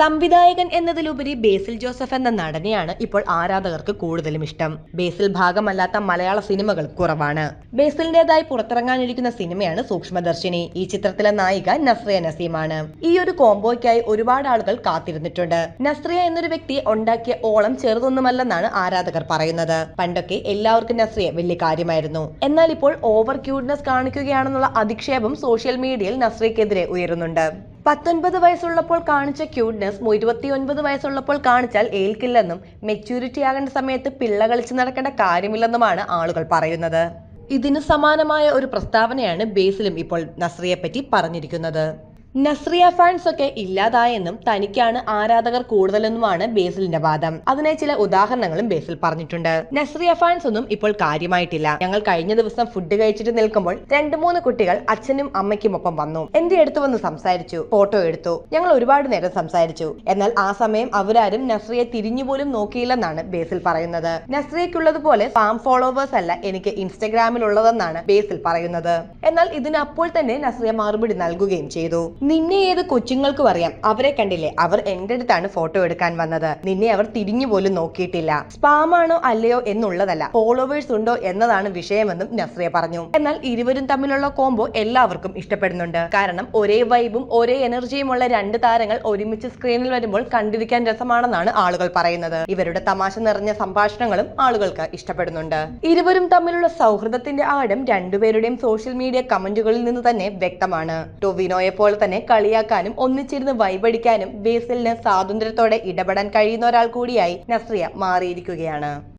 സംവിധായകൻ എന്നതിലുപരി ബേസിൽ ജോസഫ് എന്ന നടനെയാണ് ഇപ്പോൾ ആരാധകർക്ക് കൂടുതലും ഇഷ്ടം. ബേസിൽ ഭാഗമല്ലാത്ത മലയാള സിനിമകൾ കുറവാണ്. ബേസിലിന്റേതായി പുറത്തിറങ്ങാനിരിക്കുന്ന സിനിമയാണ് സൂക്ഷ്മദർശിനി. ഈ ചിത്രത്തിലെ നായിക നസ്രിയ നസീമാണ്. ഈ ഒരു കോംബോയ്ക്കായി ഒരുപാട് ആളുകൾ കാത്തിരുന്നിട്ടുണ്ട്. നസ്രിയ എന്നൊരു വ്യക്തി ഉണ്ടാക്കിയ ഓളം ചെറുതൊന്നുമല്ലെന്നാണ് ആരാധകർ പറയുന്നത്. പണ്ടൊക്കെ എല്ലാവർക്കും നസ്രിയ വലിയ കാര്യമായിരുന്നു. എന്നാൽ ഇപ്പോൾ ഓവർ ക്യൂട്ട്നെസ് കാണിക്കുകയാണെന്നുള്ള അധിക്ഷേപം സോഷ്യൽ മീഡിയയിൽ നസ്രിയക്കെതിരെ ഉയരുന്നുണ്ട്. പത്തൊൻപത് വയസ്സുള്ളപ്പോൾ കാണിച്ച ക്യൂട്ട്നെസ് ഇരുപത്തിയൊൻപത് വയസ്സുള്ളപ്പോൾ കാണിച്ചാൽ ഏൽക്കില്ലെന്നും മെച്യൂരിറ്റി ആകേണ്ട സമയത്ത് പിള്ള കളിച്ച് നടക്കേണ്ട കാര്യമില്ലെന്നുമാണ് ആളുകൾ പറയുന്നത്. ഇതിന് സമാനമായ ഒരു പ്രസ്താവനയാണ് ബേസിലും ഇപ്പോൾ നസ്രിയെ പറ്റി പറഞ്ഞിരിക്കുന്നത്. നസ്രിയ ഫാൻസ് ഒക്കെ ഇല്ലാതായെന്നും തനിക്കാണ് ആരാധകർ കൂടുതലെന്നുമാണ് ബേസിലിന്റെ വാദം. അതിനെ ചില ഉദാഹരണങ്ങളും ബേസിൽ പറഞ്ഞിട്ടുണ്ട്. നസ്രിയ ഫാൻസ് ഒന്നും ഇപ്പോൾ കാര്യമായിട്ടില്ല. ഞങ്ങൾ കഴിഞ്ഞ ദിവസം ഫുഡ് കഴിച്ചിട്ട് നിൽക്കുമ്പോൾ രണ്ട് മൂന്ന് കുട്ടികൾ അച്ഛനും അമ്മയ്ക്കും ഒപ്പം വന്നു. എന്റെ അടുത്ത് വന്ന് സംസാരിച്ചു. ഫോട്ടോ എടുത്തു. ഞങ്ങൾ ഒരുപാട് നേരം സംസാരിച്ചു. എന്നാൽ ആ സമയം അവരാരും നസ്രിയെ തിരിഞ്ഞു പോലും നോക്കിയില്ലെന്നാണ് ബേസിൽ പറയുന്നത്. നസ്രിയക്കുള്ളതുപോലെ ഫാം ഫോളോവേഴ്സ് അല്ല എനിക്ക് ഇൻസ്റ്റഗ്രാമിലുള്ളതെന്നാണ് ബേസിൽ പറയുന്നത്. എന്നാൽ ഇതിന് അപ്പോൾ തന്നെ നസ്രിയ മറുപടി നൽകുകയും ചെയ്തു. നിന്നെ ഏത് കൊച്ചുങ്ങൾക്കും അറിയാം അവരെ കണ്ടില്ലേ? അവർ എന്റെ അടുത്താണ് ഫോട്ടോ എടുക്കാൻ വന്നത്. നിന്നെ അവർ തിരിഞ്ഞു പോലും നോക്കിയിട്ടില്ല. സ്പാം ആണോ അല്ലയോ എന്നുള്ളതല്ല. ഫോളോവേഴ്സ് ഉണ്ടോ എന്നതാണ് വിഷയമെന്നും നസ്രിയ പറഞ്ഞു. എന്നാൽ ഇരുവരും തമ്മിലുള്ള കോംബോ എല്ലാവർക്കും ഇഷ്ടപ്പെടുന്നുണ്ട്. കാരണം ഒരേ വൈബും ഒരേ എനർജിയുമുള്ള രണ്ട് താരങ്ങൾ ഒരുമിച്ച് സ്ക്രീനിൽ വരുമ്പോൾ കണ്ടിരിക്കാൻ രസമാണെന്നാണ് ആളുകൾ പറയുന്നത്. ഇവരുടെ തമാശ നിറഞ്ഞ സംഭാഷണങ്ങളും ആളുകൾക്ക് ഇഷ്ടപ്പെടുന്നുണ്ട്. ഇരുവരും തമ്മിലുള്ള സൗഹൃദത്തിന്റെ ആഴം രണ്ടുപേരുടെയും സോഷ്യൽ മീഡിയ കമന്റുകളിൽ നിന്ന് തന്നെ വ്യക്തമാണ്. ടൊവിനോയെ പോലെ തന്നെ കളിയാക്കാനും ഒന്നിച്ചിരുന്ന് വൈബടിക്കാനും ബേസിലിന് സ്വാതന്ത്ര്യത്തോടെ ഇടപെടാൻ കഴിയുന്ന ഒരാൾ കൂടിയായി നസ്രിയ മാറിയിരിക്കുകയാണ്.